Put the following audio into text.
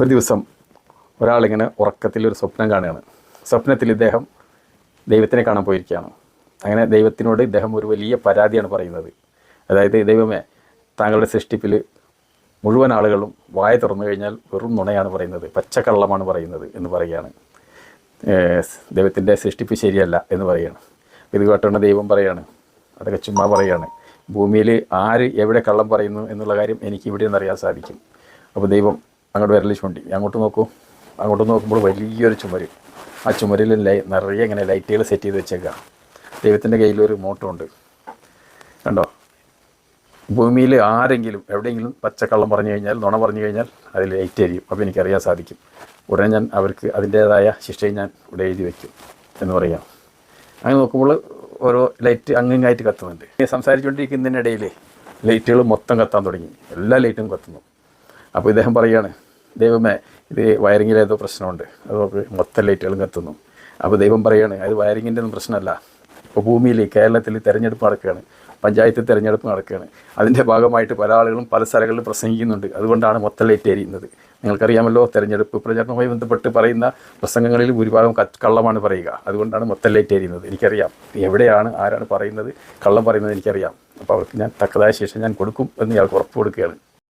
ഒരു ദിവസം ഒരാളിങ്ങനെ ഉറക്കത്തിൽ ഒരു സ്വപ്നം കാണുകയാണ്. സ്വപ്നത്തിൽ ഇദ്ദേഹം ദൈവത്തിനെ കാണാൻ പോയിരിക്കുകയാണ്. അങ്ങനെ ദൈവത്തിനോട് ഇദ്ദേഹം ഒരു വലിയ പരാതിയാണ് പറയുന്നത്. അതായത് ദൈവമേ താങ്കളുടെ സൃഷ്ടിപ്പിൽ മുഴുവൻ ആളുകളും വായ തുറന്നു കഴിഞ്ഞാൽ വെറും നുണയാണ് പറയുന്നത് പച്ചക്കള്ളമാണ് പറയുന്നത് എന്ന് പറയുകയാണ്. ദൈവത്തിന്റെ സൃഷ്ടിപ്പ് ശരിയല്ല എന്ന് പറയുകയാണ്. ഇത് കേട്ടോണ്ട് ദൈവം പറയാണ് അതൊക്കെ ചുമ്മാ പറയുകയാണ്. ഭൂമിയിൽ ആര് എവിടെ കള്ളം പറയുന്നു എന്നുള്ള കാര്യം എനിക്ക് ഇവിടെ നിന്ന് അറിയാൻ സാധിക്കും. അപ്പോൾ ദൈവം അങ്ങോട്ട് വിരൽ ചൂണ്ടി. അങ്ങോട്ട് നോക്കൂ. അങ്ങോട്ട് നോക്കുമ്പോൾ വലിയൊരു ചുമര്. ആ ചുമരിൽ ലൈ നിറയെ ഇങ്ങനെ ലൈറ്റുകൾ സെറ്റ് ചെയ്ത് വെച്ചേക്കാം. ദൈവത്തിന്റെ കയ്യിലൊരു മോട്ടറുണ്ട്. കണ്ടോ? ഭൂമിയിൽ ആരെങ്കിലും എവിടെയെങ്കിലും പച്ചക്കള്ളം പറഞ്ഞു കഴിഞ്ഞാൽ നുണ പറഞ്ഞു കഴിഞ്ഞാൽ അതിൽ ലൈറ്റ് എരിയും അപ്പോൾ എനിക്കറിയാൻ സാധിക്കും. ഉടനെ ഞാൻ അവർക്ക് അതിന്റേതായ ശിക്ഷയും ഞാൻ ഇവിടെ എഴുതി വയ്ക്കും എന്ന് പറയാം. അങ്ങനെ നോക്കുമ്പോൾ ഓരോ ലൈറ്റ് അങ്ങിങ്ങായിട്ട് കത്തുന്നുണ്ട്. സംസാരിച്ചുകൊണ്ടിരിക്കുന്നതിനിടയിൽ ലൈറ്റുകൾ മൊത്തം കത്താൻ തുടങ്ങി. എല്ലാ ലൈറ്റും കത്തുന്നു. അപ്പോൾ ഇദ്ദേഹം പറയുകയാണ് ദൈവമേ ഇത് വയറിങ്ങിൽ ഏതോ പ്രശ്നമുണ്ട്. അത് മൊത്തം ലൈറ്റുകളും കത്തുന്നു. അപ്പോൾ ദൈവം പറയുകയാണ് അത് വയറിങ്ങിന്റെ ഒന്നും പ്രശ്നമല്ല. ഇപ്പോൾ ഭൂമിയിൽ കേരളത്തിൽ തിരഞ്ഞെടുപ്പ് നടക്കുകയാണ് പഞ്ചായത്ത് തിരഞ്ഞെടുപ്പ് നടക്കുകയാണ്. അതിന്റെ ഭാഗമായിട്ട് പല ആളുകളും പല സ്ഥലങ്ങളിലും പ്രസംഗിക്കുന്നുണ്ട്. അതുകൊണ്ടാണ് മൊത്തം ലൈറ്റ് എരിയുന്നത്. നിങ്ങൾക്കറിയാമല്ലോ തെരഞ്ഞെടുപ്പ് പ്രചരണവുമായി ബന്ധപ്പെട്ട് പറയുന്ന പ്രസംഗങ്ങളിൽ ഭൂരിഭാഗം കള്ളമാണ് പറയുക. അതുകൊണ്ടാണ് മൊത്തം ലൈറ്റ് എരിയുന്നത്. എനിക്കറിയാം എവിടെയാണ് ആരാണ് പറയുന്നത് കള്ളം പറയുന്നത് എനിക്കറിയാം. അപ്പോൾ അവർക്ക് ഞാൻ തക്കതായ ശേഷം ഞാൻ കൊടുക്കും എന്ന് ഇയാൾക്ക് ഉറപ്പ് കൊടുക്കുകയാണ്.